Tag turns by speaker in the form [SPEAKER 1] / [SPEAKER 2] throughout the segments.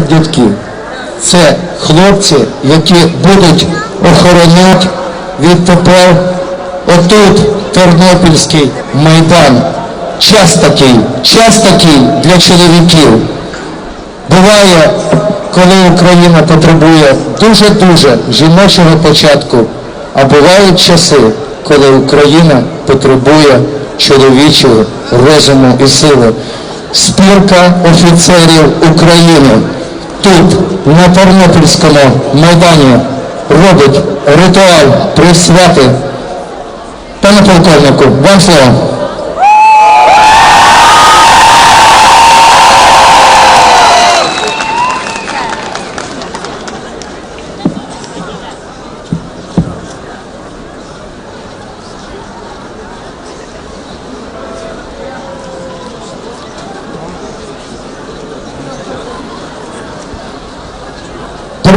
[SPEAKER 1] 20 дітків. Це хлопці, які будуть охороняти від ТП отут Тернопільський майдан. Час такий, час такий для чоловіків. Буває, коли Україна потребує дуже-дуже жіночого початку, а бувають часи, коли Україна потребує чоловічого розуму і сили. Спілка офіцерів України тут, на Тернопільському майдані, робить ритуал присвяти. Пане полковнику, вам слово.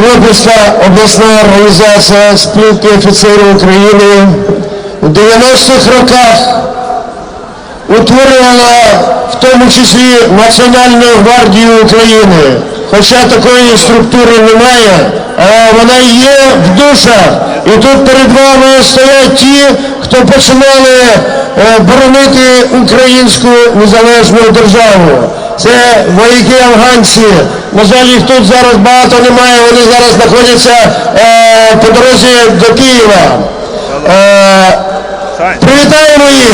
[SPEAKER 2] Тернопільська обласна організація спілки офіцерів України у 90-х роках утворювала в тому числі Національну гвардію України. Хоча такої структури немає, але вона є в душах. І тут перед вами стоять ті, хто починали е, боронити українську незалежну державу. Це вояки афганці. На жаль, їх тут зараз багато немає. Вони зараз знаходяться е, по дорозі до Києва. Е, привітаємо їх!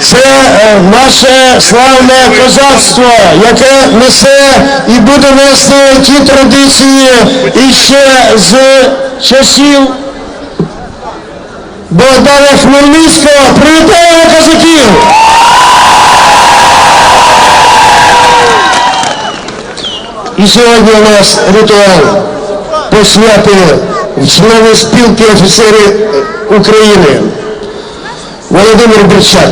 [SPEAKER 2] Це е, наше славне козацтво, яке несе і буде нести ті традиції іще з часів Богдана Хмельницького. Привітаємо козаків! І сьогодні у нас ритуал посвяти члени спілки офіцерів України. Володимир Берчак.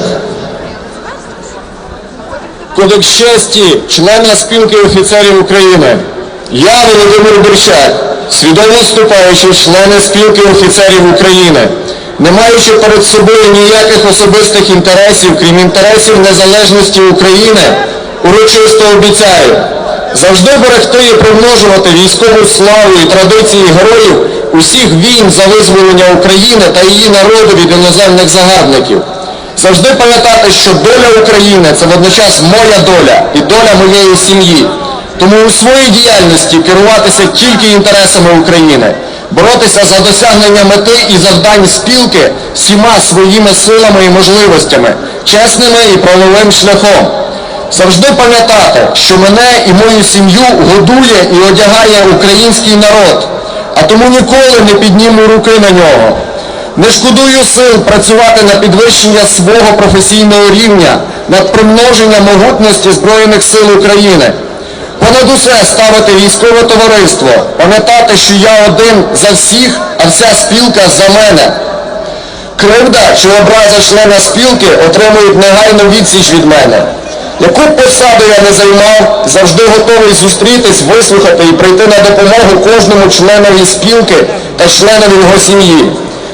[SPEAKER 3] Кодекс честі члена спілки офіцерів України. Я, Володимир Берчак, свідомо вступаючи члени спілки офіцерів України, не маючи перед собою ніяких особистих інтересів, крім інтересів незалежності України, урочисто обіцяю завжди берегти і примножувати військову славу і традиції героїв усіх війн за визволення України та її народу від іноземних загарбників. Завжди пам'ятати, що доля України це водночас моя доля і доля моєї сім'ї. Тому у своїй діяльності керуватися тільки інтересами України, боротися за досягнення мети і завдань спілки всіма своїми силами і можливостями, чесними і правовим шляхом. Завжди пам'ятати, що мене і мою сім'ю годує і одягає український народ, а тому ніколи не підніму руки на нього. Не шкодую сил працювати на підвищення свого професійного рівня, над примноженням могутності Збройних сил України. Понад усе ставити військове товариство, пам'ятати, що я один за всіх, а вся спілка за мене. Кривда чи образа члена спілки отримують негайну відсіч від мене. Яку б посаду я не займав, завжди готовий зустрітись, вислухати і прийти на допомогу кожному членові спілки та членові його сім'ї.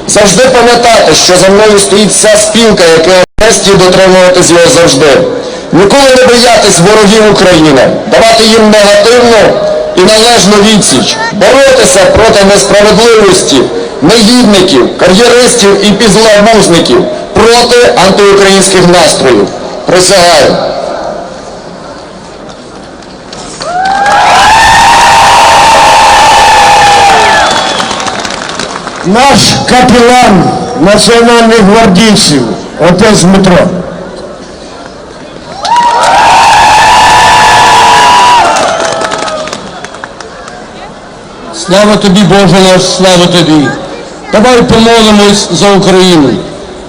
[SPEAKER 3] Завжди пам'ятати, що за мною стоїть вся спілка, яка честі дотримуватись його завжди. Ніколи не боятись ворогів України, давати їм негативну і належну відсіч, боротися проти несправедливості, негідників, кар'єристів і підзлабузників, проти антиукраїнських настроїв. Присягаю.
[SPEAKER 2] Наш капелан національних гвардійців, отець Дмитро.
[SPEAKER 4] Слава тобі, Боже наш, слава тобі. Давай помолимось за Україну.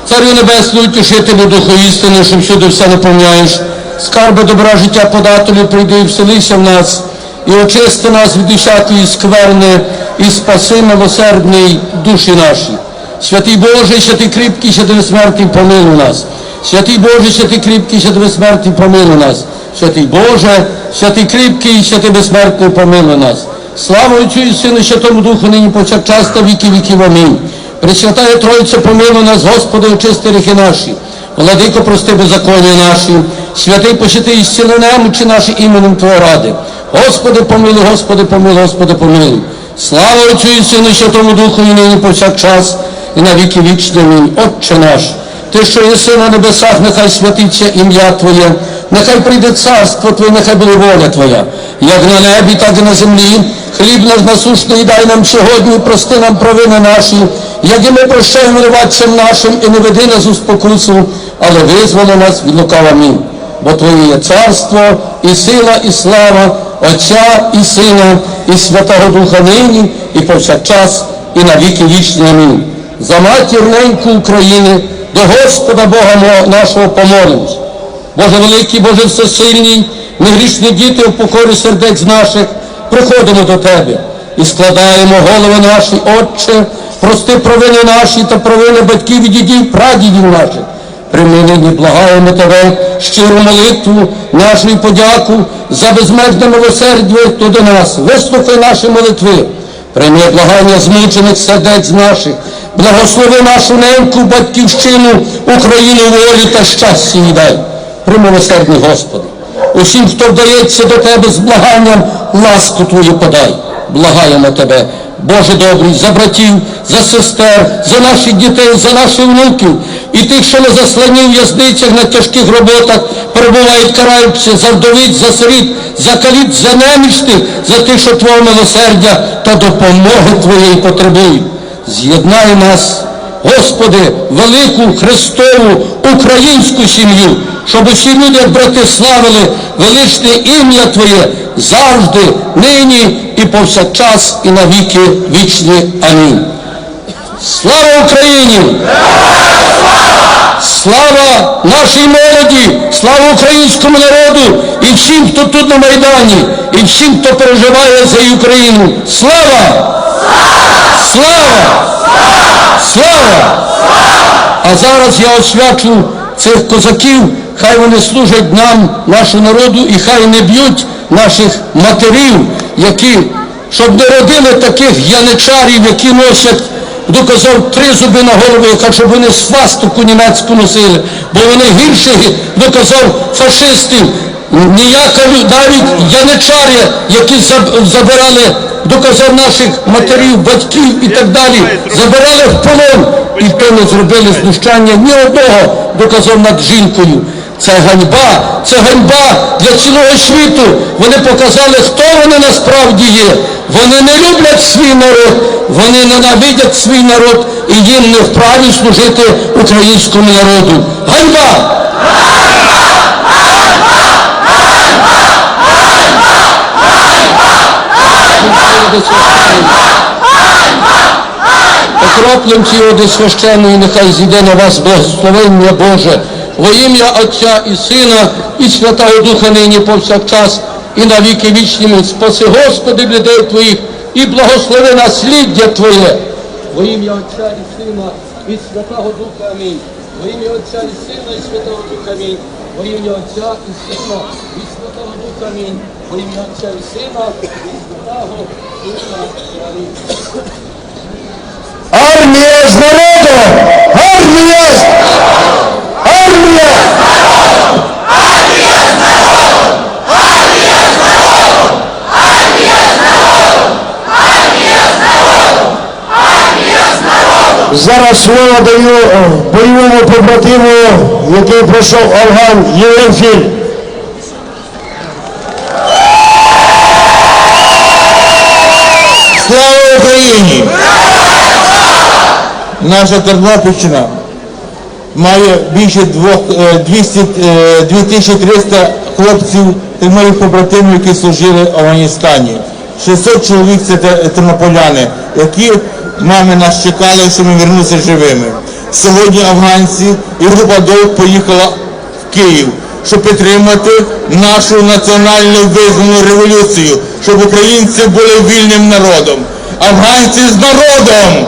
[SPEAKER 4] Царю Небесний, утішителю Духу істини, що всюди все наповняєш. Скарби добра життя подателю, прийди і вселися в нас, і очисти нас від усякої скверни, і спаси милосердний душі наші. Святий Боже, святий кріпкий, святий безсмертний, помилуй нас. Святий Боже, святий кріпкий, святий безсмертний, помилуй нас. Святий Боже, святий кріпкий, святий безсмертний, помилуй нас. Слава Отцю і Сину, Святому Духу, нині повсякчас та віки віків. Амінь. Пресвятая Тройця, помилуй нас, Господи, очисти гріхи наші. Владико, прости беззаконня наші, святий пощити і зціли немочі наші іменем Твого ради. Господи, помилуй, Господи, помилуй, Господи, помилуй. Слава Отцю і Сину Святому Духу і нині повсякчас і на віки вічні. Амінь. Отче наш, Ти, що єси на небесах, нехай святиться ім'я Твоє, нехай прийде царство Твоє, нехай буде воля Твоя, як на небі, так і на землі. Хліб наш насущний дай нам сьогодні, прости нам провини наші, як і ми прощаємо винуватцям нашим, і не веди нас у спокусу, але визволи нас від лукава. Амінь. Бо Твоє є царство, і сила, і слава, Отця і Сина, і Святого Духа нині, і повсякчас, і на віки вічні. Амінь. За матір неньку України, до Господа Бога нашого помолимось. Боже великий, Боже всесильний, ми грішні діти в покорі сердець наших, приходимо до Тебе і складаємо голови наші, Отче, прости провини наші та провини батьків і дідів, прадідів наших. Прийми благаємо Тебе щиру молитву, нашу подяку за безмежне милосердя то до нас. Вислухай наші молитви. Прийми благання змучених сердець наших, благослови нашу неньку батьківщину, Україну волі та щастя їй дай. Прийми милосердний Господи. Усім, хто вдається до Тебе з благанням, ласку Твою подай. Благаємо Тебе, Боже добрий, за братів, за сестер, за наших дітей, за наших внуків і тих, що на заслані в в'язницях на тяжких роботах перебувають караються за вдовиць, за сиріт, за каліт, за немічних, за тих, що Твого милосердя та допомоги Твоєї потребують. З'єднай нас, Господи, велику Христову українську сім'ю, щоб усі люди, брати, славили величне ім'я Твоє завжди, нині і повсякчас, і на віки вічні. Амінь. Слава Україні! Слава нашій молоді, слава українському народу і всім, хто тут на Майдані, і всім, хто переживає за Україну. Слава! Слава! Слава! А зараз я освячу цих козаків, хай вони служать нам, нашому народу, і хай не б'ють наших матерів, які, щоб не родили таких яничарів, які носять, доказав три зуби на голову, яка щоб вони свастику німецьку носили, бо вони гірші, доказав фашистів. Ніяка навіть яничарі, які забирали, доказав наших матерів, батьків і так далі, забирали в полон і то не зробили знущання ні одного, доказав над жінкою. Це ганьба, це ганьба для цілого світу. Вони показали, хто вони насправді є. Вони не люблять свій народ, вони ненавидять свій народ і їм не вправі служити українському народу. Ганьба! Окроплем цієї води священної, нехай зійде на вас благословення Боже, во ім'я Отця і Сина, і Святого Духа нині повсякчас, і на віки вічні. Спаси, Господи, людей Твоїх, і благослови насліддя Твоє. Во ім'я Отця і Сина, і Святого Духа Амінь. Во ім'я Отця і Сина, і Святого Духа Амінь. Во ім'я Отця і Сина, і Святого Духа Амінь. Во ім'я Отця і Сина, і Святого Духа Амінь.
[SPEAKER 2] Армія з народом! Армія! з- Армія! Зараз слово даю бойовому побратиму, який пройшов Афган Євгенфіль.
[SPEAKER 5] Слава Україні! Наша Тернопільщина має більше двох, е, 200, е, 2300 хлопців і моїх побратимів, які служили в Афганістані. 600 чоловік це тернополяни, які мами нас чекали, що ми вернемося живими. Сьогодні афганці і група ДОВ поїхала в Київ, щоб підтримати нашу національну визнану революцію, щоб українці були вільним народом. Афганці з народом!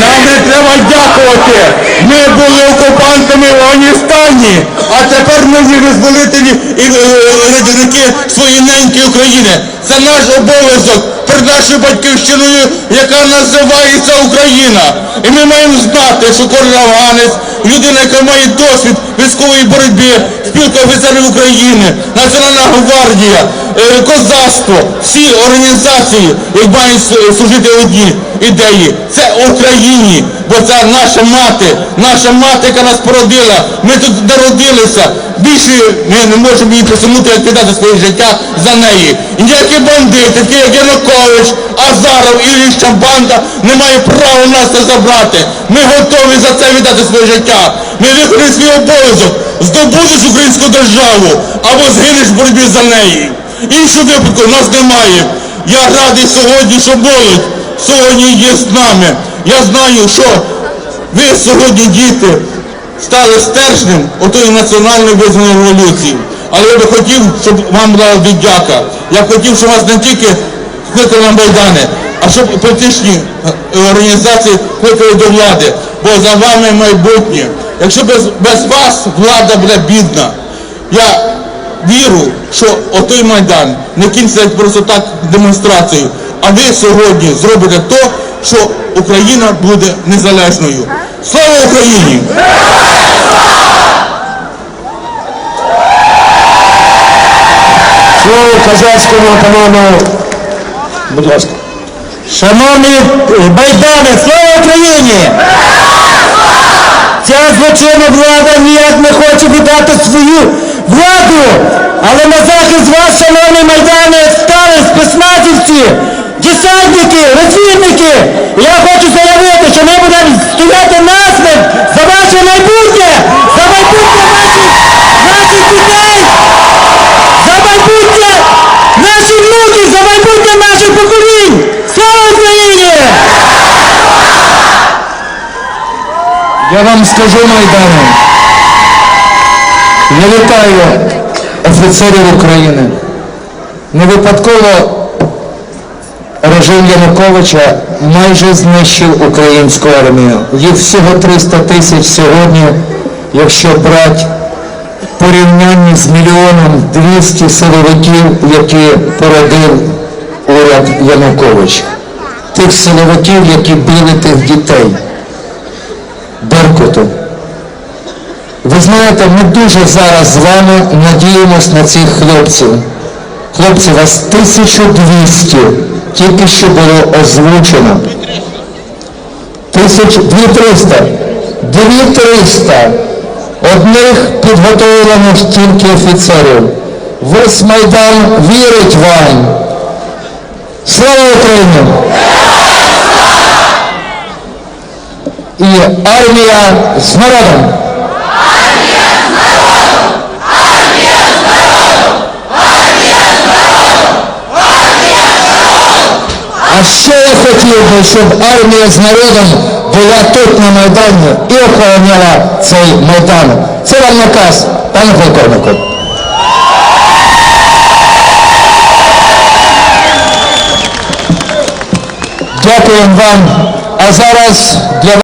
[SPEAKER 5] Нам не треба дякувати. Ми були окупантами в Афганістані, дорогі визволителі і рятівники своєї неньки України. Це наш обов'язок перед нашою батьківщиною, яка називається Україна. І ми маємо знати, що кожен афганець, людина, яка має досвід військової боротьби, спілка офіцерів України, Національна гвардія, е, козацтво, всі організації, які мають служити одній ідеї. Це Україні, бо це наша мати, наша мати, яка нас породила. Ми тут народилися. Більше ми не можемо її посунути, як віддати своє життя за неї. Ніякі бандити, такі як Янукович, Азаров і Ліща банда не має права нас це забрати. Ми готові за це віддати своє життя. Ми виконуємо свій обов'язок, здобудеш українську державу або згинеш в боротьбі за неї. Іншого випадку в нас немає. Я радий сьогодні, що молодь сьогодні є з нами. Я знаю, що ви сьогодні, діти, стали стержнем отої національної визвольної революції. Але я би хотів, щоб вам була віддяка. Я б хотів, щоб вас не тільки кликали на Майдани, а щоб політичні е, організації кликали до влади. Бо за вами майбутнє. Якщо без, без вас влада буде бідна. Я вірю, що отой Майдан не кінчиться просто так демонстрацією, а ви сьогодні зробите то, що Україна буде незалежною. Слава Україні!
[SPEAKER 2] Слово казацькому атаману. Будь ласка.
[SPEAKER 5] Шановні байдани, слава Україні! Ця злочинна влада ніяк не хоче віддати свою владу, але на захист вас, шановні майдани, стали спецназівці, десантники, розвідники. Я хочу заявити, що ми будемо стояти насмерть за ваше майбутнє, за майбутнє наших, наших дітей, за майбутнє наших внуків, за майбутнє наших поколінь! Слава Україні!
[SPEAKER 1] Я вам скажу, Майдане, я вітаю офіцерів України. Не випадково режим Януковича майже знищив українську армію. Їх всього 300 тисяч сьогодні, якщо брати порівнянні з мільйоном 200 силовиків, які породив уряд Януковича. Тих силовиків, які били тих дітей. Беркуту. Ви знаєте, ми дуже зараз з вами надіємось на цих хлопців. Хлопці, вас 1200 тільки що було озвучено. Тисяч, 2300. 2300. Одних підготовлено тільки офіцерів. Весь Майдан вірить вам. Слава Україні! і армія з народом. А ще я хотів щоб армія з народом була тут на Майдані і охороняла цей Майдан. Це вам наказ, пане полковнику. Дякуємо вам. А зараз для